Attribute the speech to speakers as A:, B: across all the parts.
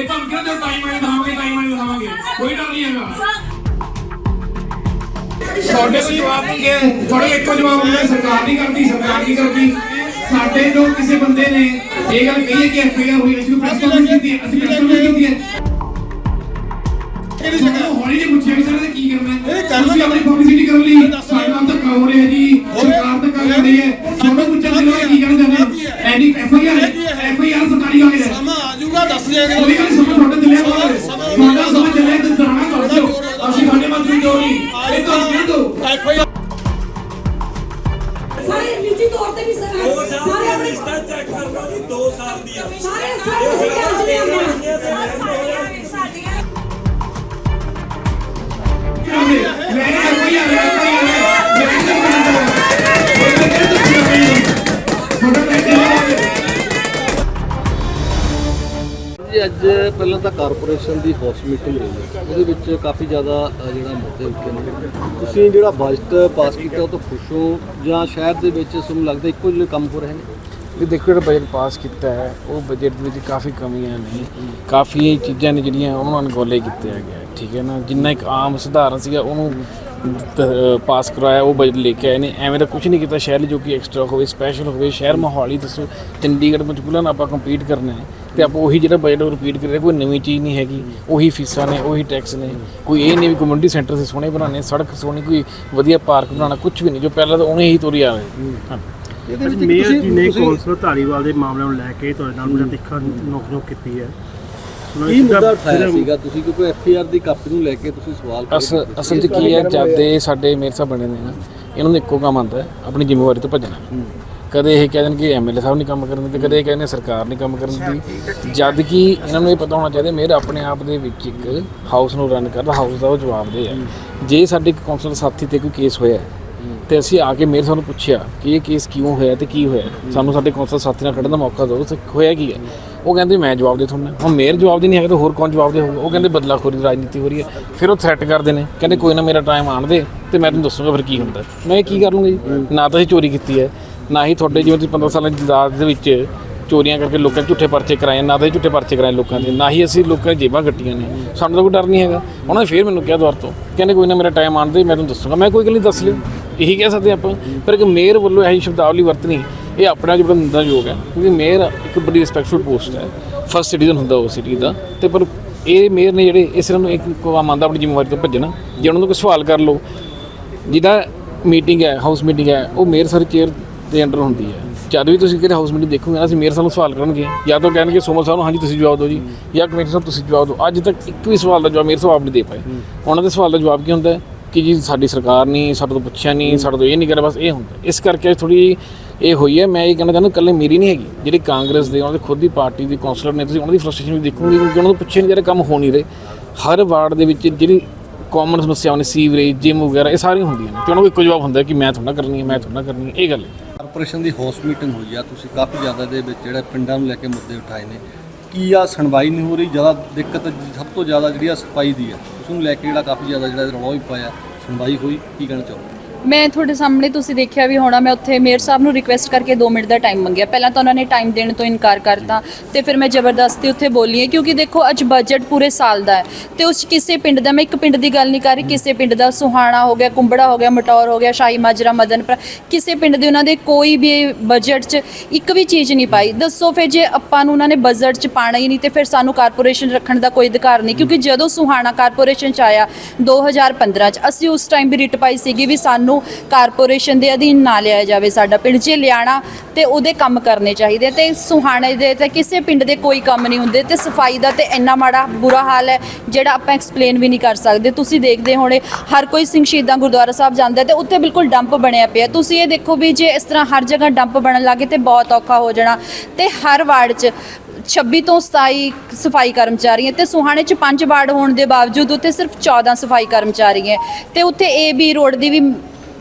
A: ਇਹ ਤਾਂ ਕਿਹਾ ਜੋ ਟਾਈਮ ਆਏ ਦਿਖਾਵਾਂਗੇ ਟਾਈਮ ਆਏ ਦਿਖਾਵਾਂਗੇ? ਕੋਈ ਡਰ ਨਹੀਂ ਹੈਗਾ। ਤੁਹਾਡੇ ਤੋਂ ਜਵਾਬ ਮੰਗੇ ਤੁਹਾਡੇ ਇੱਕੋ ਜਵਾਬ ਮੰਗੇ ਸਰਕਾਰ ਨਹੀਂ ਕਰਦੀ ਸਰਕਾਰ ਨਹੀਂ ਕਰਦੀ? ਸਾਡੇ ਜੋ ਕਿਸੇ ਬੰਦੇ ਨੇ ਇਹ ਗੱਲ ਕਹੀ ਹੈ ਕਿ ਐਫਆਈਆਰ ਹੋਈ ਅਸੀਂ ਪ੍ਰੈਸ ਕਾਨਫਰੰਸ ਕੀਤੀ ਹੈ ਅਸੀਂ ਪ੍ਰੈਸ ਕਾਨਫਰੰਸ ਕੀਤੀ ਹੈ। ਇਹਦੀ ਜਗ੍ਹਾ ਹੌਲੀ ਜਿਹੀ ਪੁੱਛਿਆ ਵੀ ਸਰ ਕੀ ਕਰਨਾ ਹੈ? ਤੁਸੀਂ ਆਪਣੀ ਪਬਲਿਸਿਟੀ ਕਰਨ ਲਈ ਸਾਡੇ ਨਾਲ ਧੱਕਾ ਹੋ ਰਿਹਾ ਜੀ ਸਰਕਾਰ ਧੱਕਾ ਕਰ ਰਹੀ ਹੈ। ਤੁਹਾਨੂੰ ਪੁੱਛਣ ਦੇ ਲਈ ਕੀ ਕਹਿਣਾ ਚਾਹੁੰਦੇ ਹੋ? ਐਡੀ ਐਫਆਈਆਰ ਐਫਆਈਆਰ ਸਰਕਾਰੀ ਹੈ।
B: ਸਮਾਂ ਆ ਜਾਊਗਾ ਦੱਸ ਦਿਆਂਗੇ।
A: ਜੀ
C: 2
D: ਸਾਰੇ ਸਾਰੇ ਅਸੀਂ ਜਾਂਚਦੇ ਹਾਂ
A: ਮੈਂ ਐਫਆਈਆਰ ਐਫਆਈਆਰ ਮੈਂ ਤਾਂ ਬਣਾਉਂਦਾ ਉਹ ਤਾਂ ਕਹਿ ਦਿਓ ਤੁਹਾਡਾ ਮੈਂ ਚੱਲਿਆ
E: ਜੀ ਅੱਜ ਪਹਿਲਾਂ ਤਾਂ ਕਾਰਪੋਰੇਸ਼ਨ ਦੀ ਹਾਊਸ ਮੀਟਿੰਗ ਹੋਈ ਉਹਦੇ ਵਿੱਚ ਕਾਫੀ ਜ਼ਿਆਦਾ ਜਿਹੜਾ ਮੁੱਦੇ ਉੱਠੇ ਨੇ। ਤੁਸੀਂ ਜਿਹੜਾ ਬਜਟ ਪਾਸ ਕੀਤਾ, ਉਹ ਤੋਂ ਖੁਸ਼ ਹੋ? ਜਾਂ ਸ਼ਹਿਰ ਦੇ ਵਿੱਚ ਤੁਹਾਨੂੰ ਲੱਗਦਾ ਇੱਕੋ ਜਿਹੇ ਕੰਮ ਹੋ ਰਹੇ ਨੇ?
F: ਇਹ ਦੇਖੋ ਜਿਹੜਾ ਬਜਟ ਪਾਸ ਕੀਤਾ ਹੈ ਉਹ ਬਜਟ ਦੇ ਵਿੱਚ ਕਾਫੀ ਕਮੀਆਂ ਨੇ। ਕਾਫੀ ਚੀਜ਼ਾਂ ਨੇ ਜਿਹੜੀਆਂ ਉਹਨਾਂ ਨੂੰ ਗੋਲੇ ਕੀਤੇ ਹੈਗੇ ਆ, ਠੀਕ ਹੈ ਨਾ? ਜਿੰਨਾ ਇੱਕ ਆਮ ਸਧਾਰਨ ਸੀਗਾ ਉਹਨੂੰ ਤ- ਪਾਸ ਕਰਵਾਇਆ ਉਹ ਬਜਟ ਲੈ ਕੇ ਆਏ ਨੇ। ਐਵੇਂ ਦਾ ਕੁਝ ਨਹੀਂ ਕੀਤਾ ਸ਼ਹਿਰ ਲਈ ਜੋ ਕਿ ਐਕਸਟਰਾ ਹੋਵੇ ਸਪੈਸ਼ਲ ਹੋਵੇ। ਸ਼ਹਿਰ ਮੋਹਾਲੀ ਦੱਸੋ ਚੰਡੀਗੜ੍ਹ ਵਿੱਚ ਪੁਲਾਂ ਆਪਾਂ ਕੰਪੀਟ ਕਰਨਾ ਹੈ। ਤੇ ਆਪਾਂ ਉਹੀ ਜਿਹੜਾ ਬਜਟ ਉਹ ਰਿਪੀਟ ਕਰ ਰਹੇ ਕੋਈ ਨਵੀਂ ਚੀਜ਼ ਨਹੀਂ ਹੈਗੀ। ਉਹੀ ਫੀਸਾਂ ਨੇ ਉਹੀ ਟੈਕਸ ਨੇ। ਕੋਈ ਇਹ ਨਹੀਂ ਵੀ ਕਮਿਊਨਿਟੀ ਸੈਂਟਰ ਸੇ ਸੋਹਣੇ ਬਣਾਉਣੇ ਸੜਕ ਸੋਹਣੀ ਕੋਈ ਵਧੀਆ ਪਾਰਕ ਬਣਾਉਣਾ ਕੁਝ ਵੀ ਨਹੀਂ। ਜੋ ਪਹਿਲਾਂ ਤਾਂ ਉਹਨੇ ਹੀ ਤੋਰੀ ਆ ਰਹੇ। ਹਾਂ।
E: ਇਹਦੇ ਵਿੱਚ
G: ਮੇਅਰ
E: ਤੁਸੀਂ-
G: ਜੀ ਨੇ
E: ਤੁਸੀਂ-
G: ਕੌਂਸਲਰ ਧਾਰੀਵਾਲ ਦੇ ਮਾਮਲੇ ਨੂੰ ਲੈ ਕੇ ਤੁਹਾਡੇ ਨਾਲ ਮੁਝੇ ਦੇਖਣ ਨੋਕ ਨੋਕ ਕੀਤੀ ਹੈ। ਉਹਨਾਂ ਨੇ
E: ਕੀ
G: ਸਿੱਧਾ-
E: ਮੁੱਦਾ ਉਠਾਇਆ
G: ਸਿੱਧਾ-
E: ਸੀਗਾ? ਤੁਸੀਂ ਕਿਉਂਕਿ ਐਫਆਰ ਦੀ ਕਾਪੀ ਨੂੰ ਲੈ ਕੇ ਤੁਸੀਂ ਸਵਾਲ ਖੜੇ
F: ਅਸਲ 'ਚ। ਕੀ ਹੈ ਜਦ ਦੇ ਸਾਡੇ ਮੇਰ ਸਾਹਿਬ ਬਣੇ ਨੇ ਨਾ ਇਹਨਾਂ ਨੂੰ ਇੱਕੋ ਕੰਮ ਆਉਂਦਾ ਹੈ ਆਪਣੀ ਜ਼ਿੰਮੇਵਾਰੀ ਤੋਂ ਭੱਜਣਾ। ਕਦੇ ਇਹ ਕਹਿ ਦੇਣ ਕਿ ਐਮਐਲਏ ਸਾਹਿਬ ਨਹੀਂ ਕੰਮ ਕਰਨ ਤੇ ਕਦੇ ਇਹ ਕਹਿੰਦੇ ਸਰਕਾਰ ਨਹੀਂ ਕੰਮ ਕਰਨ ਦੀ ਜਦ ਕਿ ਇਹਨਾਂ ਨੂੰ ਇਹ ਪਤਾ ਹੋਣਾ ਚਾਹੀਦਾ ਮੇਰ ਆਪਣੇ ਆਪ ਦੇ ਵਿੱਚ ਇੱਕ ਹਾਊਸ ਨੂੰ ਰਨ ਕਰਦਾ ਹਾਊਸ ਦਾ ਉਹ ਜਵਾਬ ਦੇ ਹੈ। ਜੇ ਸਾਡੇ ਇੱਕ ਕੌਂਸਲ ਸਾਥੀ ਤੇ ਕੋਈ ਕੇਸ ਹੋਇਆ ਹੈ, ਤੇ ਅਸੀਂ ਆ ਕੇ ਮੇਰ ਸਾਨੂੰ ਪੁੱਛਿਆ ਕਿ ਇਹ ਕੇਸ ਕਿਉਂ ਹੋਇਆ ਤੇ ਕੀ ਹੋਇਆ? ਸਾਨੂੰ ਸਾਡੇ ਕੌਂਸਲ ਸਾਥੀ ਨਾਲ ਖੜਨ ਦਾ ਮੌਕਾ ਦਿਓ, ਤੇ ਹੋਇਆ ਕੀ ਹੈ? ਉਹ ਕਹਿੰਦੇ ਮੈਂ ਜਵਾਬ ਦੇ ਤੁਹਾਨੂੰ, ਹੁਣ ਮੇਰ ਜਵਾਬ ਦੇ ਨਹੀਂ ਹੈਗਾ ਤਾਂ ਹੋਰ ਕੌਣ ਜਵਾਬ ਦੇ ਹੋਊਗਾ? ਉਹ ਕਹਿੰਦੇ ਬਦਲਾਖੋਰੀ ਦੀ ਰਾਜਨੀਤੀ ਹੋ ਰਹੀ ਹੈ। ਫਿਰ ਉਹ ਥ੍ਰੈਟ ਕਰਦੇ ਨੇ, ਕਹਿੰਦੇ ਕੋਈ ਨਾ ਮੇਰਾ ਟਾਈਮ ਆਣ ਦੇ ਤੇ ਮੈਂ ਤੁਹਾਨੂੰ ਦੱਸੂਗਾ ਫਿਰ ਕੀ ਹੁੰਦਾ। ਮੈਂ ਕੀ ਕਰ ਲੂੰਗਾ ਜੀ? ਨਾ ਤਾਂ ਅਸੀਂ ਚੋਰੀ ਕੀਤੀ ਹੈ, ਨਾ ਹੀ ਤੁਹਾਡੇ ਜਿਵੇਂ ਤੁਸੀਂ 15 ਸਾਲਾਂ ਦੀ ਦਾਦ ਦੇ ਵਿੱਚ ਚੋਰੀਆਂ ਕਰਕੇ ਲੋਕਾਂ ਝੂਠੇ ਪਰਚੇ ਕਰਾਏ, ਨਾ ਤਾਂ ਇਹ ਝੂਠੇ ਪਰਚੇ ਕਰਾਏ ਲੋਕਾਂ ਦੇ, ਨਾ ਹੀ ਅਸੀਂ ਲੋਕਾਂ ਦੀ ਜੇਬਾਂ ਕੱਟੀਆਂ ਨੇ। ਸਾਨੂੰ ਤਾਂ ਕੋਈ ਡਰ ਨਹੀਂ ਹੈਗਾ। ਉਹਨਾਂ ਨੇ ਫੇਰ ਮੈਨੂੰ ਕਿਹਾ ਦੁਆਰ ਤੋਂ, ਕਹਿੰਦੇ ਕੋਈ ਨਾ ਮੇਰਾ ਟਾਈਮ ਆਣ ਦੇ, ਮੈਂ ਤੁਹਾਨੂੰ ਦੱਸੂਗਾ। ਮੈਂ ਕੋਈ ਗੱਲ ਨਹੀਂ ਦੱਸ ਲਿਓ ਇਹੀ ਕਹਿ ਸਕਦੇ ਆਪਾਂ ਪਰ ਇੱਕ ਮੇਅਰ ਵੱਲੋਂ ਇਹੀ ਸ਼ਬਦਾਵਲੀ ਵਰਤਣੀ ਇਹ ਆਪਣੇ ਆਪ 'ਚ ਬੜਾ ਨਿੰਦਾਯੋਗ ਹੈ ਕਿਉਂਕਿ ਮੇਅਰ ਇੱਕ ਬੜੀ ਰਿਸਪੈਕਟਫੁਲ ਪੋਸਟ ਹੈ। ਫਸਟ ਸਿਟੀਜ਼ਨ ਹੁੰਦਾ ਉਹ ਸਿਟੀ ਦਾ ਤੇ ਪਰ ਇਹ ਮੇਅਰ ਨੇ ਜਿਹੜੇ ਇਸ ਨੂੰ ਇੱਕ ਕੋਆ ਮੰਨਦਾ ਆਪਣੀ ਜ਼ਿੰਮੇਵਾਰੀ ਤੋਂ ਭੱਜਣਾ ਜੇ ਉਹਨਾਂ ਨੂੰ ਕੋਈ ਸਵਾਲ ਕਰ ਲਓ ਜਿਹਦਾ ਮੀਟਿੰਗ ਹੈ ਹਾਊਸ ਮੀਟਿੰਗ ਹੈ ਉਹ ਮੇਅਰ ਸਰ ਚੇਅਰ ਦੇ ਅੰਡਰ ਹੁੰਦੀ ਹੈ। ਜਦ ਵੀ ਤੁਸੀਂ ਕਿਤੇ ਹਾਊਸ ਮੀਟਿੰਗ ਦੇਖੋਗੇ ਨਾ ਅਸੀਂ ਮੇਅਰ ਸਾਹਿਬ ਨੂੰ ਸਵਾਲ ਕਰਨਗੇ। ਜਾਂ ਤਾਂ ਕਹਿਣਗੇ ਸੋਮਲ ਸਾਹਿਬ ਨੂੰ ਹਾਂਜੀ ਤੁਸੀਂ ਜਵਾਬ ਦਿਓ ਜੀ। ਜਾਂ ਕਮੇਟੀ ਸਾਹਿਬ ਤੁਸੀਂ ਜਵਾਬ ਦਿਓ। ਅੱਜ ਤੱਕ ਇੱਕ ਵੀ ਸਵਾਲ ਦਾ ਜਵਾਬ ਮੇਅਰ ਸਾਹਿਬ ਆਪ ਨਹੀਂ ਦੇ ਪਾਏ। ਉਹਨਾਂ ਦੇ ਸਵਾਲ ਦਾ ਜਵਾਬ ਕੀ ਹੁੰਦਾ ਹੈ? ਕਿ ਜੀ ਸਾਡੀ ਸਰਕਾਰ ਨਹੀਂ, ਸਾਡੇ ਤੋਂ ਪੁੱਛਿਆ ਨਹੀਂ, ਸਾਡੇ ਤੋਂ ਇਹ ਨਹੀਂ ਕਰਿਆ, ਬਸ ਇਹ ਹੁੰਦਾ। ਇਸ ਕਰਕੇ ਥੋੜੀ ਇਹ ਹੋਈ ਹੈ। ਮੈਂ ਇਹ ਕਹਿਣਾ ਚਾਹੁੰਦਾ, ਇਕੱਲੇ ਮੇਰੀ ਨਹੀਂ ਹੈਗੀ। ਜਿਹੜੀ ਕਾਂਗਰਸ ਦੇ, ਉਹਨਾਂ ਦੇ ਖੁਦ ਦੀ ਪਾਰਟੀ ਦੇ ਕੌਂਸਲਰ ਨੇ, ਤੁਸੀਂ ਉਹਨਾਂ ਦੀ ਫਰਸਟ੍ਰੇਸ਼ਨ ਵੀ ਦੇਖੋਗੇ, ਕਿਉਂਕਿ ਉਹਨਾਂ ਤੋਂ ਪੁੱਛੇ ਨਹੀਂ ਜਿਹੜੇ ਕੰਮ ਹੋ ਨਹੀਂ ਰਹੇ। ਹਰ ਵਾਰਡ ਦੇ ਵਿੱਚ ਜਿਹੜੀ ਕਾਮਨ ਸਮੱਸਿਆਵਾਂ ਨੇ, ਸੀਵਰੇਜ ਜਿਮ ਵਗੈਰਾ, ਇਹ ਸਾਰੀਆਂ ਹੁੰਦੀਆਂ ਨੇ। ਤੇ ਉਹਨਾਂ ਨੂੰ ਇੱਕੋ ਜਵਾਬ ਹੁੰਦਾ ਕਿ ਮੈਂ ਤੁਹਾਡਾ ਕਰਨੀ ਹੈ, ਮੈਂ ਤੁਹਾਡਾ ਕਰਨੀ ਹੈ, ਇਹ ਗੱਲ ਹੈ।
E: ਕਾਰਪੋਰੇਸ਼ਨ ਦੀ ਹਾਊਸ ਮੀਟਿੰਗ ਹੋਈ ਆ, ਤੁਸੀਂ ਕਾਫੀ ਜ਼ਿਆਦਾ ਦੇ ਵਿੱਚ ਜਿਹੜਾ ਪਿੰਡਾਂ ਨੂੰ ਲੈ ਕੇ ਮੁੱਦੇ ਉਠਾਏ ਨੇ। ਕੀ ਆ, ਸੁਣਵਾਈ ਨਹੀਂ ਹੋ ਰਹੀ? ਜ਼ਿਆਦਾ ਦਿੱਕਤ, ਸਭ ਤੋਂ ਜ਼ਿਆਦਾ ਜਿਹੜੀ ਆ ਸਫ਼ਾਈ ਦੀ ਆ। ਨੂੰ ਲੈ ਕੇ ਜਿਹੜਾ ਕਾਫੀ ਜ਼ਿਆਦਾ ਜਿਹੜਾ ਰੌਲਾ ਵੀ ਪਾਇਆ, ਸੁਣਵਾਈ ਹੋਈ, ਕੀ ਕਹਿਣਾ ਚਾਹੋਗੇ?
H: ਮੈਂ ਤੁਹਾਡੇ ਸਾਹਮਣੇ ਤੁਸੀਂ ਦੇਖਿਆ ਵੀ ਹੋਣਾ, ਮੈਂ ਉੱਥੇ ਮੇਅਰ ਸਾਹਿਬ ਨੂੰ ਰਿਕੁਐਸਟ ਕਰਕੇ 2 ਮਿੰਟ ਦਾ ਟਾਈਮ ਮੰਗਿਆ। ਪਹਿਲਾਂ ਤਾਂ ਉਹਨਾਂ ਨੇ ਟਾਈਮ ਦੇਣ ਤੋਂ ਇਨਕਾਰ ਕਰਤਾ ਤੇ ਫਿਰ ਮੈਂ ਜ਼ਬਰਦਸਤੀ ਉੱਥੇ ਬੋਲੀ ਹੈ, ਕਿਉਂਕਿ ਦੇਖੋ ਅੱਜ ਬਜਟ ਪੂਰੇ ਸਾਲ ਦਾ ਹੈ ਤੇ ਉਸ 'ਚ ਕਿਸੇ ਪਿੰਡ ਦਾ, ਮੈਂ ਇੱਕ ਪਿੰਡ ਦੀ ਗੱਲ ਨਹੀਂ ਕਰ ਰਹੀ, ਕਿਸੇ ਪਿੰਡ ਦਾ ਸੁਹਾਣਾ ਹੋ ਗਿਆ, ਕੁੰਬੜਾ ਹੋ ਗਿਆ, ਮਟੌਰ ਹੋ ਗਿਆ, ਸ਼ਾਹੀ ਮਾਜਰਾ ਮਦਨਪੁਰ ਕਿਸੇ ਪਿੰਡ ਦੇ ਉਹਨਾਂ ਦੇ ਕੋਈ ਵੀ ਬਜਟ 'ਚ ਇੱਕ ਵੀ ਚੀਜ਼ ਨਹੀਂ ਪਾਈ। ਦੱਸੋ ਫਿਰ ਜੇ ਆਪਾਂ ਨੂੰ ਉਹਨਾਂ ਨੇ ਬਜਟ 'ਚ ਪਾਣਾ ਹੀ ਨਹੀਂ ਤੇ ਫਿਰ ਸਾਨੂੰ ਕਾਰਪੋਰੇਸ਼ਨ ਰੱਖਣ ਦਾ ਕੋਈ ਅਧਿਕਾਰ ਨਹੀਂ, ਕਿਉਂਕਿ ਜਦੋਂ ਸੁਹਾਣਾ ਕਾਰਪੋਰੇਸ਼ਨ 'ਚ ਆਇਆ 2015 'ਚ, ਅਸੀਂ ਉਸ ਟਾਈਮ ਵੀ ਰਿਟ ਪਾਈ ਸੀਗੀ ਵੀ ਸਾਨੂੰ ਕਾਰਪੋਰੇਸ਼ਨ ਦੇ ਅਧੀਨ ਨਾ ਲਿਆ ਜਾਵੇ ਸਾਡਾ ਪਿੰਡ 'ਚ ਲਿਆਣਾ ਤੇ ਉਹਦੇ ਕੰਮ ਕਰਨੇ ਚਾਹੀਦੇ ਤੇ ਸੁਹਾਣੇ ਦੇ ਤੇ ਕਿਸੇ ਪਿੰਡ ਦੇ ਕੋਈ ਕੰਮ ਨਹੀਂ ਹੁੰਦੇ ਤੇ ਸਫ਼ਾਈ ਦਾ ਤੇ ਇੰਨਾ ਮਾੜਾ ਬੁਰਾ ਹਾਲ ਹੈ ਜਿਹੜਾ ਆਪਾਂ ਐਕਸਪਲੇਨ ਵੀ ਨਹੀਂ ਕਰ ਸਕਦੇ। ਤੁਸੀਂ ਦੇਖਦੇ ਹੋਣੇ, ਹਰ ਕੋਈ ਸਿੰਘ ਸ਼ਹੀਦਾਂ ਗੁਰਦੁਆਰਾ ਸਾਹਿਬ ਜਾਂਦਾ ਤੇ ਉੱਥੇ ਬਿਲਕੁਲ ਡੰਪ ਬਣਿਆ ਪਿਆ। ਤੁਸੀਂ ਇਹ ਦੇਖੋ ਵੀ ਜੇ ਇਸ ਤਰ੍ਹਾਂ ਹਰ ਜਗ੍ਹਾ ਡੰਪ ਬਣਨ ਲੱਗੇ ਤੇ ਬਹੁਤ ਔਖਾ ਹੋ ਜਾਣਾ। ਤੇ ਹਰ ਵਾਰਡ 'ਚ 26 ਤੋਂ 27 ਸਫ਼ਾਈ ਕਰਮਚਾਰੀ ਹੈ ਤੇ ਸੁਹਾਣੇ 'ਚ 5 ਵਾਰਡ ਹੋਣ ਦੇ ਬਾਵਜੂਦ ਉੱਥੇ ਸਿਰਫ 14 ਸਫ਼ਾਈ ਕਰਮਚਾਰੀ ਹੈ। ਤੇ ਉੱਥੇ ਏ ਬੀ ਰੋਡ ਦੀ ਵੀ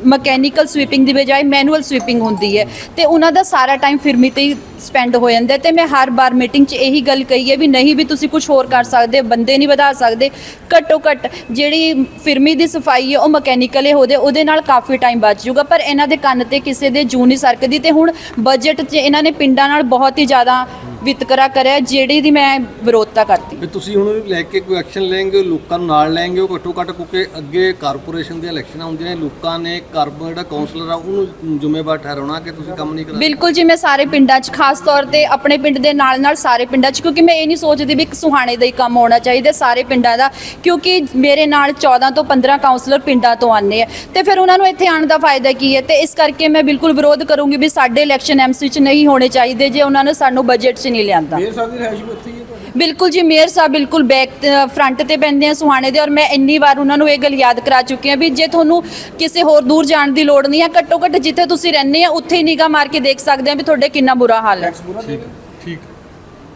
H: ਮਕੈਨੀਕਲ ਸਵੀਪਿੰਗ ਦੀ ਬਜਾਏ ਮੈਨੂਅਲ ਸਵੀਪਿੰਗ ਹੁੰਦੀ ਹੈ ਤੇ ਉਹਨਾਂ ਦਾ ਸਾਰਾ ਟਾਈਮ ਫਿਰਮੀ ਤੇ ਹੀ ਸਪੈਂਡ ਹੋ ਜਾਂਦਾ ਹੈ ਤੇ ਮੈਂ ਹਰ ਵਾਰ ਮੀਟਿੰਗ 'ਚ ਇਹੀ ਗੱਲ ਕਹੀ ਹੈ ਵੀ ਨਹੀਂ ਵੀ ਤੁਸੀਂ ਕੁਝ ਹੋਰ ਕਰ ਸਕਦੇ ਬੰਦੇ ਨਹੀਂ ਵਧਾ ਸਕਦੇ। ਘੱਟੋ ਘੱਟ ਜਿਹੜੀ ਫਿਰਮੀ ਦੀ ਸਫ਼ਾਈ ਹੈ, ਉਹ ਮਕੈਨੀਕਲ ਹੀ ਹੋਦੇ ਉਹਦੇ ਨਾਲ ਕਾਫੀ ਟਾਈਮ ਬਚ ਜਾਊਗਾ। ਪਰ ਇਹਨਾਂ ਦੇ ਕੰਨ ਤੇ ਕਿਸੇ ਦੇ ਜੂ ਨਹੀਂ ਸਰਕਦੀ ਤੇ ਹੁਣ ਬਜਟ 'ਚ ਇਹਨਾਂ ਨੇ ਪਿੰਡਾਂ ਨਾਲ ਬਹੁਤ ਹੀ ਜ਼ਿਆਦਾ ਵਿਤਕਰਾ ਕਰਿਆ ਜਿਹੜੀ ਦੀ ਮੈਂ ਵਿਰੋਧਤਾ ਕਰਤੀ।
E: ਵੀ ਤੁਸੀਂ ਹੁਣ ਲੈ ਕੇ ਕੋਈ ਐਕਸ਼ਨ ਲੈਣਗੇ ਲੋਕਾਂ ਨੂੰ ਨਾਲ ਲੈਣਗੇ ਉਹ ਘੱਟੋ ਘੱਟ ਕਿਉਂਕਿ ਅੱਗੇ ਕਾਰਪੋਰੇਸ਼ਨ ਦੀਆਂ ਇਲੈਕਸ਼ਨਾਂ ਹੁੰਦੀਆਂ ਨੇ ਲੋਕਾਂ ਨੇ ਕਾਰਪੋ ਜਿਹੜਾ ਕਾਉਂਸਲਰ ਆ ਉਹਨੂੰ ਜ਼ਿੰਮੇਵਾਰ ਠਹਿਰਾਉਣਾ ਕਿ ਤੁਸੀਂ ਕੰਮ ਨਹੀਂ ਕਰਾ
H: ਬਿਲਕੁਲ ਜੀ ਮੈਂ ਸਾਰੇ ਪਿੰਡਾਂ 'ਚ ਖਾਸ ਤੌਰ ਤੇ ਆਪਣੇ ਪਿੰਡ ਦੇ ਨਾਲ ਨਾਲ ਸਾਰੇ ਪਿੰਡਾਂ 'ਚ ਕਿਉਂਕਿ ਮੈਂ ਇਹ ਨਹੀਂ ਸੋਚਦੀ ਵੀ ਇੱਕ ਸੁਹਾਣੇ ਦਾ ਹੀ ਕੰਮ ਹੋਣਾ ਚਾਹੀਦਾ ਸਾਰੇ ਪਿੰਡਾਂ ਦਾ ਕਿਉਂਕਿ ਮੇਰੇ ਨਾਲ 14 ਤੋਂ 15 ਕਾਉਂਸਲਰ ਪਿੰਡਾਂ ਤੋਂ ਆਉਂਦੇ ਆ। ਤੇ ਫਿਰ ਉਹਨਾਂ ਨੂੰ ਇੱਥੇ ਆਉਣ ਦਾ ਫਾਇਦਾ ਕੀ ਹੈ? ਤੇ ਇਸ ਕਰਕੇ ਮੈਂ ਬਿਲਕੁਲ ਵਿਰੋਧ ਕਰੂੰਗੀ ਵੀ ਸਾਡੇ ਇਲੈਕਸ਼ਨ ਐਮਸੀ 'ਚ ਨਹੀਂ ਹੋਣੇ ਚਾਹੀਦੇ ਜੇ ਉਹਨਾਂ ਨੇ ਸਾਨੂੰ ਬਜਟ 'ਚ ਨਹੀਂ ਲਿਆਂਦਾ।
E: ਮੇਅਰ ਸਾਹਿਬ ਦੀ ਵੀ ਉੱਥੇ ਹੀ ਹੈ ਤੁਹਾਡੀ?
H: ਬਿਲਕੁਲ ਜੀ ਮੇਅਰ ਸਾਹਿਬ ਬਿਲਕੁਲ ਬੈਕ ਫਰੰਟ ਤੇ ਪੈਂਦੇ ਆ ਸੁਹਾਣੇ ਦੇ ਔਰ ਮੈਂ ਇੰਨੀ ਵਾਰ ਉਹਨਾਂ ਨੂੰ ਇਹ ਗੱਲ ਯਾਦ ਕਰਾ ਚੁੱਕੀ ਹਾਂ ਵੀ ਜੇ ਤੁਹਾਨੂੰ ਕਿਸੇ ਹੋਰ ਦੂਰ ਜਾਣ ਦੀ ਲੋੜ ਨਹੀਂ ਹੈ ਘੱਟੋ ਘੱਟ ਜਿੱਥੇ ਤੁਸੀਂ ਰਹਿੰਦੇ ਆ ਉੱਥੇ ਹੀ ਨਿਗਾਹ ਮਾਰ ਕੇ ਦੇਖ ਸਕਦੇ ਆ ਵੀ ਤੁਹਾਡੇ ਕਿੰਨਾ ਬੁਰਾ ਹਾਲ ਹੈ।
E: ਪੂਰਾ ਦੇ ਠੀਕ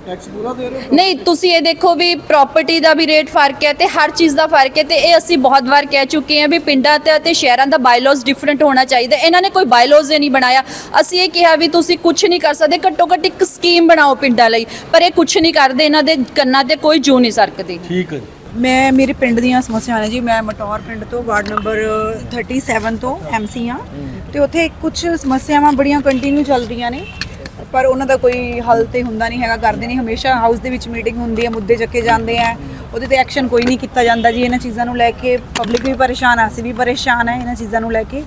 E: ਟੈਕਸ ਪੂਰਾ ਦੇ ਰਹੇ ਹੋ?
H: ਨਹੀਂ ਤੁਸੀਂ ਇਹ ਦੇਖੋ ਵੀ ਪ੍ਰਾਪਰਟੀ ਦਾ ਵੀ ਰੇਟ ਫ਼ਰਕ ਹੈ ਤੇ ਹਰ ਚੀਜ਼ ਦਾ ਫ਼ਰਕ ਹੈ ਤੇ ਇਹ ਅਸੀਂ ਬਹੁਤ ਵਾਰ ਕਹਿ ਚੁੱਕੇ ਹਾਂ ਵੀ ਪਿੰਡਾਂ ਤੇ ਅਤੇ ਸ਼ਹਿਰਾਂ ਦਾ ਬਾਇਲਾਜ਼ ਡਿਫਰੈਂਟ ਹੋਣਾ ਚਾਹੀਦਾ। ਇਹਨਾਂ ਨੇ ਕੋਈ ਬਾਇਲਾਜ਼ ਨਹੀਂ ਬਣਾਇਆ। ਅਸੀਂ ਇਹ ਕਿਹਾ ਵੀ ਤੁਸੀਂ ਕੁਝ ਨਹੀਂ ਕਰ ਸਕਦੇ ਘੱਟੋ ਘੱਟ ਇੱਕ ਸਕੀਮ ਬਣਾਓ ਪਿੰਡਾਂ ਲਈ ਪਰ ਇਹ ਕੁਝ ਨਹੀਂ ਕਰਦੇ ਇਹਨਾਂ ਦੇ ਕੰਨਾਂ ਤੇ ਕੋਈ ਜੂ ਨਹੀਂ ਸਰਕਦੀ।
E: ਠੀਕ ਹੈ। ਜੀ
B: ਮੈਂ ਮੇਰੇ ਪਿੰਡ ਦੀਆਂ ਸਮੱਸਿਆਵਾਂ ਨੇ ਜੀ ਮੈਂ ਮਟੌਰ ਪਿੰਡ ਤੋਂ ਵਾਰਡ ਨੰਬਰ 37 ਤੋਂ ਐਮਸੀ ਹਾਂ। ਤੇ ਉੱਥੇ ਕੁਝ ਸਮੱਸਿਆਵਾਂ ਬੜੀਆਂ ਕੰਟੀਨਿਊ ਚੱਲ ਰਹੀਆਂ ਨੇ। ਪਰ ਉਹਨਾਂ ਦਾ ਕੋਈ ਹੱਲ ਤੇ ਹੁੰਦਾ ਨਹੀਂ ਹੈਗਾ, ਕਰਦੇ ਨਹੀਂ। ਹਮੇਸ਼ਾ ਹਾਊਸ ਦੇ ਵਿੱਚ ਮੀਟਿੰਗ ਹੁੰਦੀ ਹੈ, ਮੁੱਦੇ ਚੱਕੇ ਜਾਂਦੇ ਆ ਉਹਦੇ ਤੇ ਐਕਸ਼ਨ ਕੋਈ ਨਹੀਂ ਕੀਤਾ ਜਾਂਦਾ ਜੀ। ਇਹਨਾਂ ਚੀਜ਼ਾਂ ਨੂੰ ਲੈ ਕੇ ਪਬਲਿਕ ਵੀ ਪਰੇਸ਼ਾਨ ਆ, ਅਸੀਂ ਵੀ ਪਰੇਸ਼ਾਨ ਹੈ ਇਹਨਾਂ ਚੀਜ਼ਾਂ ਨੂੰ ਲੈ ਕੇ।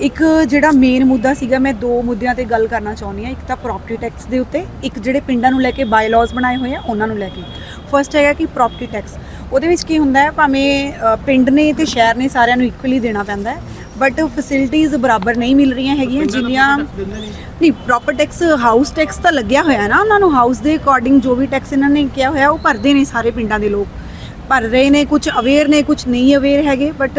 B: ਇੱਕ ਜਿਹੜਾ ਮੇਨ ਮੁੱਦਾ ਸੀਗਾ, ਮੈਂ ਦੋ ਮੁੱਦਿਆਂ ਤੇ ਗੱਲ ਕਰਨਾ ਚਾਹੁੰਦੀ ਹਾਂ। ਇੱਕ ਤਾਂ ਪ੍ਰੋਪਰਟੀ ਟੈਕਸ ਦੇ ਉੱਤੇ, ਇੱਕ ਜਿਹੜੇ ਪਿੰਡਾਂ ਨੂੰ ਲੈ ਕੇ ਬਾਇਲਾਜ਼ ਬਣਾਏ ਹੋਏ ਆ, ਉਹਨਾਂ ਨੂੰ ਲੈ ਕੇ। ਫਰਸਟ ਹੈਗਾ ਕਿ ਪ੍ਰੋਪਰਟੀ ਟੈਕਸ ਉਹਦੇ ਵਿੱਚ ਕੀ ਹੁੰਦਾ ਹੈ, ਭਾਵੇਂ ਪਿੰਡ ਨੇ ਤੇ ਸ਼ਹਿਰ ਨੇ ਸਾਰਿਆਂ ਨੂੰ ਇਕੁਅਲੀ ਦੇਣਾ ਪੈਂਦਾ ਹੈ। ਬਟ ਫੈਸਿਲਿਟੀਆਂ ਬਰਾਬਰ ਨਹੀਂ ਮਿਲ ਰਹੀਆਂ ਹੈਗੀਆਂ ਜਿੰਨੀਆਂ ਨਹੀਂ। ਪ੍ਰੋਪਰ ਟੈਕਸ ਹਾਊਸ ਟੈਕਸ ਤਾਂ ਲੱਗਿਆ ਹੋਇਆ ਨਾ ਉਹਨਾਂ ਨੂੰ ਹਾਊਸ ਦੇ ਅਕੋਰਡਿੰਗ ਜੋ ਵੀ ਟੈਕਸ ਇਹਨਾਂ ਨੇ ਕਿਹਾ ਹੋਇਆ ਉਹ ਭਰਦੇ ਨੇ ਸਾਰੇ ਪਿੰਡਾਂ ਦੇ ਲੋਕ। ਭਰ ਰਹੇ ਨੇ ਕੁਝ ਅਵੇਅਰ ਨੇ ਕੁਝ ਨਹੀਂ ਅਵੇਅਰ ਹੈਗੇ ਬਟ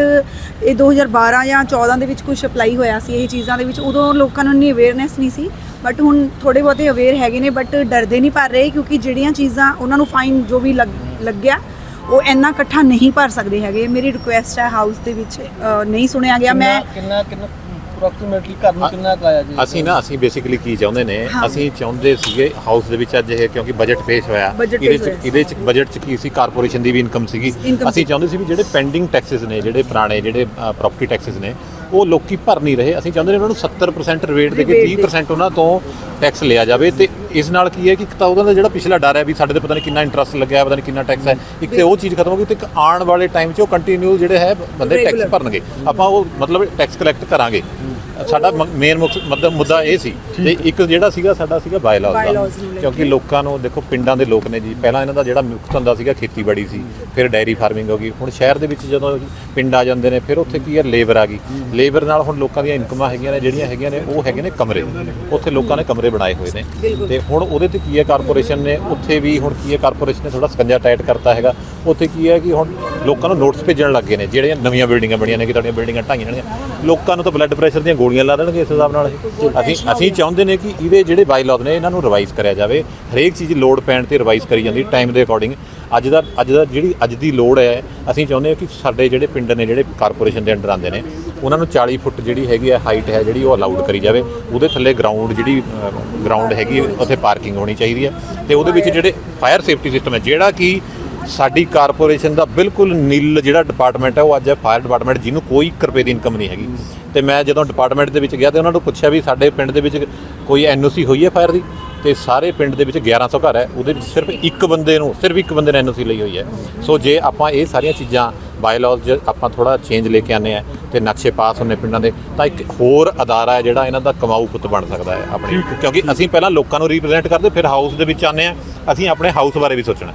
B: ਇਹ 2012 ਜਾਂ 14 ਦੇ ਵਿੱਚ ਕੁਝ ਅਪਲਾਈ ਹੋਇਆ ਸੀ ਇਹ ਚੀਜ਼ਾਂ ਦੇ ਵਿੱਚ। ਉਦੋਂ ਲੋਕਾਂ ਨੂੰ ਇੰਨੀ ਅਵੇਅਰਨੈਸ ਨਹੀਂ ਸੀ ਬਟ ਹੁਣ ਥੋੜੇ ਬਹੁਤੇ ਅਵੇਅਰ ਹੈਗੇ ਨੇ ਬਟ ਡਰਦੇ ਨਹੀਂ ਭਰ ਰਹੇ ਕਿਉਂਕਿ ਜਿਹੜੀਆਂ ਚੀਜ਼ਾਂ ਉਹਨਾਂ ਨੂੰ ਫਾਈਨ ਜੋ ਵੀ ਲੱਗ- ਲੱਗਿਆ ਉਹ ਇੰਨਾ ਇਕੱਠਾ ਨਹੀਂ ਭਰ ਸਕਦੇ ਹੈਗੇ। ਮੇਰੀ ਰਿਕੁਐਸਟ ਹੈ ਹਾਊਸ ਦੇ ਵਿੱਚ ਅ, ਨਹੀਂ ਸੁਣਿਆ ਗਿਆ। ਮੈਂ
E: ਕਿੰਨਾ ਕਿੰਨਾ ਅਪਰੋਕਸੀਮੇਟਲੀ ਘਰ ਨੂੰ ਕਿੰਨਾ ਕੁ ਆਇਆ ਜੀ?
I: ਅਸੀਂ ਨਾ ਅਸੀਂ ਬੇਸਿਕਲੀ ਕੀ ਚਾਹੁੰਦੇ ਨੇ
B: ਹਾਂ।
I: ਅਸੀਂ ਚਾਹੁੰਦੇ ਸੀਗੇ ਹਾਊਸ ਦੇ ਵਿੱਚ ਅੱਜ ਇਹ ਕਿਉਂਕਿ ਬਜਟ ਪੇਸ਼ ਹੋਇਆ।
B: Budget
I: ਇਹਦੇ
B: ਪੇਸ਼
I: ਚ
B: ਹੋਇਆ। ਸੀ।
I: ਇਹਦੇ ਚ ਬਜਟ ਚ ਕੀ ਸੀ? ਕਾਰਪੋਰੇਸ਼ਨ ਦੀ ਵੀ ਇਨਕਮ ਸੀਗੀ।
B: Income
I: ਅਸੀਂ ਚਾਹੁੰਦੇ ਸੀ ਵੀ ਜਿਹੜੇ ਪੈਂਡਿੰਗ ਟੈਕਸਸ ਨੇ ਜਿਹੜੇ ਪੁਰਾਣੇ ਜਿਹੜੇ ਪ੍ਰਾਪਰਟੀ ਟੈਕਸਸ ਨੇ ਉਹ ਲੋਕੀ ਭਰ ਨਹੀਂ ਰਹੇ ਅਸੀਂ ਚਾਹੁੰਦੇ ਨੇ ਉਹਨਾਂ ਨੂੰ 70% ਰਿਬੇਟ ਦੇ ਕੇ
B: Rebate ਦੇ।
I: 30% ਉਹਨਾਂ ਤੋਂ ਟੈਕਸ ਲਿਆ ਜਾਵੇ ਤੇ ਇਸ ਨਾਲ ਕੀ ਹੈ ਕਿ ਇੱਕ ਤਾਂ ਉਹਦਾ ਦਾ ਜਿਹੜਾ ਪਿਛਲਾ ਡਰ ਹੈ ਵੀ ਸਾਡੇ ਤੇ ਪਤਾ ਨਹੀਂ ਕਿੰਨਾ ਇੰਟਰਸਟ ਲੱਗਿਆ ਹੈ, ਪਤਾ ਨਹੀਂ ਕਿੰਨਾ ਟੈਕਸ ਹੈ ਇੱਕ ਤੇ ਉਹ ਚੀਜ਼ ਖਤਮ ਹੋ ਗਈ ਤੇ ਇੱਕ ਆਉਣ ਵਾਲੇ ਟਾਈਮ 'ਚ ਉਹ ਕੰਟੀਨਿਊ ਜਿਹੜੇ ਹੈ ਬੰਦੇ ਟੈਕਸ। ਭਰਨਗੇ ਆਪਾਂ ਉਹ ਮਤਲਬ ਟੈਕਸ ਕਲੈਕਟ ਕਰਾਂਗੇ ਸਾਡਾ ਮੇਨ ਮਤਲਬ ਮੁੱਦਾ ਇਹ ਸੀ ਤੇ ਇੱਕ ਜਿਹੜਾ ਸੀਗਾ ਸਾਡਾ ਸੀਗਾ ਬਾਇਲਾਜ਼ ਦਾ। ਕਿਉਂਕਿ ਲੋਕਾਂ ਨੂੰ ਦੇਖੋ ਪਿੰਡਾਂ ਦੇ ਲੋਕ ਨੇ ਜੀ। ਪਹਿਲਾਂ ਇਹਨਾਂ ਦਾ ਜਿਹੜਾ ਮੁੱਖ ਧੰਦਾ ਸੀਗਾ ਖੇਤੀਬਾੜੀ ਸੀ। ਫਿਰ ਡਾਇਰੀ ਫਾਰਮਿੰਗ ਹੋ ਗਈ। ਹੁਣ ਸ਼ਹਿਰ ਦੇ ਵਿੱਚ ਜਦੋਂ ਪਿੰਡ ਆ ਜਾਂਦੇ ਨੇ ਫਿਰ ਉੱਥੇ ਕੀ ਹੈ? ਲੇਬਰ ਆ ਗਈ। ਲੇਬਰ ਨਾਲ ਹੁਣ ਲੋਕਾਂ ਦੀਆਂ ਇਨਕਮਾਂ ਹੈਗੀਆਂ ਨੇ ਜਿਹੜੀਆਂ ਹੈਗੀਆਂ ਨੇ ਉਹ ਹੈਗੇ ਨੇ ਕਮਰੇ। ਉੱਥੇ ਲੋਕਾਂ ਨੇ ਕਮਰੇ ਬਣਾਏ ਹੋਏ ਨੇ। ਤੇ ਹੁਣ ਉਹਦੇ ਤੇ ਕੀ ਹੈ? ਕਾਰਪੋਰੇਸ਼ਨ ਨੇ ਉੱਥੇ ਵੀ ਹੁਣ ਕੀ ਹੈ? ਕਾਰਪੋਰੇਸ਼ਨ ਨੇ ਥੋੜਾ ਸਕੰਜਾ ਟਾਈਟ ਕਰਤਾ ਹੈਗਾ। ਉੱਥੇ ਕੀ ਹੈ ਕਿ ਹੁਣ ਲੋਕਾਂ ਨੂੰ ਨੋਟਿਸ ਭੇਜਣ ਲੱਗੇ ਨੇ। ਜਿਹੜੀਆਂ ਨਵੀਆਂ ਬਿਲਡਿੰਗਾਂ ਬਣੀਆਂ ਨੇ ਕਿ ਤੁਹਾਡੀਆਂ ਬਿਲਡਿੰਗਾਂ ਢਾਈਆਂ ਜਾਣਗੀਆਂ ਲੋਕਾਂ ਨੂੰ ਤਾਂ ਬਲੱਡ ਪ੍ਰੈਸ਼ਰ ਦੀਆਂ ਗੋਲੀਆਂ ਲਾ ਦੇਣਗੇ ਇਸ ਹਿਸਾਬ ਨਾਲ ਇਹ। ਅਸੀਂ ਅਸੀਂ ਚਾਹੁੰਦੇ ਨੇ ਕਿ ਇਹਦੇ ਜਿਹੜੇ ਬਾਈਲਾਜ਼ ਨੇ ਇਹਨਾਂ ਨੂੰ ਰਿਵਾਈਜ਼ ਕਰਿਆ ਜਾਵੇ। ਹਰੇਕ ਚੀਜ਼ ਲੋਡ ਪੈਣ ਤੇ ਰਿਵਾਈਜ਼ ਕਰੀ ਜਾਂਦੀ ਟਾਈਮ ਦੇ ਅਕੋਰਡਿੰਗ ਅੱਜ ਦਾ ਅੱਜ ਦਾ ਜਿਹੜੀ ਅੱਜ ਦੀ ਲੋੜ ਹੈ ਅਸੀਂ ਚਾਹੁੰਦੇ ਹਾਂ ਕਿ ਸਾਡੇ ਜਿਹੜੇ ਪਿੰਡ ਨੇ ਜਿਹੜੇ ਕਾਰਪੋਰੇਸ਼ਨ ਦੇ ਅੰਡਰ ਆਉਂਦੇ ਨੇ ਉਹਨਾਂ ਨੂੰ 40 ਫੁੱਟ ਜਿਹੜੀ ਹੈਗੀ ਹੈ ਹਾਈਟ ਹੈ ਜਿਹੜੀ ਉਹ ਅਲਾਉਡ ਕਰੀ ਜਾਵੇ। ਉਹਦੇ ਥੱਲੇ ਗਰਾਊਂਡ ਜਿਹੜੀ ਗਰਾਊਂਡ ਹੈਗੀ ਹੈ, ਉੱਥੇ ਪਾਰਕਿੰਗ ਹੋਣੀ ਚਾਹੀਦੀ ਹੈ। ਤੇ ਉਹਦੇ ਵਿੱਚ ਜਿਹੜੇ ਫਾਇਰ ਸੇਫਟੀ ਸਿਸਟਮ ਹੈ ਜਿਹੜਾ ਕਿ ਸਾਡੀ ਕਾਰਪੋਰੇਸ਼ਨ ਦਾ ਬਿਲਕੁਲ ਨਿਲ ਜਿਹੜਾ ਡਿਪਾਰਟਮੈਂਟ ਹੈ ਉਹ ਅੱਜ ਹੈ ਫਾਇਰ ਡਿਪਾਰਟਮੈਂਟ ਜਿਹਨੂੰ ਕੋਈ ਇੱਕ ਰੁਪਏ ਦੀ ਇਨਕਮ ਨਹੀਂ ਹੈਗੀ। ਤੇ ਮੈਂ ਜਦੋਂ ਡਿਪਾਰਟਮੈਂਟ ਦੇ ਵਿੱਚ ਗਿਆ ਤੇ ਉਹਨਾਂ ਨੂੰ ਪੁੱਛਿਆ ਵੀ ਸਾਡੇ ਪਿੰਡ ਦੇ ਵਿੱਚ ਕੋਈ ਐਨਓਸੀ ਹੋਈ ਹੈ ਫਾਇਰ ਦੀ? ਤੇ ਸਾਰੇ ਪਿੰਡ ਦੇ ਵਿੱਚ 1100 ਘਰ ਹੈ ਉਹਦੇ ਵਿੱਚ ਸਿਰਫ ਇੱਕ ਬੰਦੇ ਨੂੰ ਸਿਰਫ ਇੱਕ ਬੰਦੇ ਨੇ ਐਨਓਸੀ ਲਈ ਹੋਈ ਹੈ। ਸੋ ਜੇ ਆਪਾਂ ਇਹ ਸਾਰੀਆਂ ਚੀਜ਼ਾਂ ਬਾਇਲਾਜ਼ ਆਪਾਂ ਥੋੜਾ ਚੇਂਜ ਲੈ ਕੇ ਆਨੇ ਆ ਤੇ ਨਕਸ਼ੇ ਪਾਸ ਹੁੰਨੇ ਪਿੰਡਾਂ ਦੇ ਤਾਂ ਇੱਕ ਹੋਰ ਅਦਾਰਾ ਹੈ ਜਿਹੜਾ ਇਹਨਾਂ ਦਾ ਕਮਾਊ ਪੁੱਤ ਬਣ ਸਕਦਾ ਹੈ ਆਪਣੀ ਕਿਉਂਕਿ ਅਸੀਂ ਪਹਿਲਾਂ ਲੋਕਾਂ ਨੂੰ ਰਿਪਰੈਜ਼ੈਂਟ ਕਰਦੇ ਫਿਰ ਹਾਊਸ ਦੇ ਵਿੱਚ ਆਨੇ ਆ ਅਸੀਂ ਆਪਣੇ ਹਾਊਸ ਬਾਰੇ ਵੀ ਸੋਚਣਾ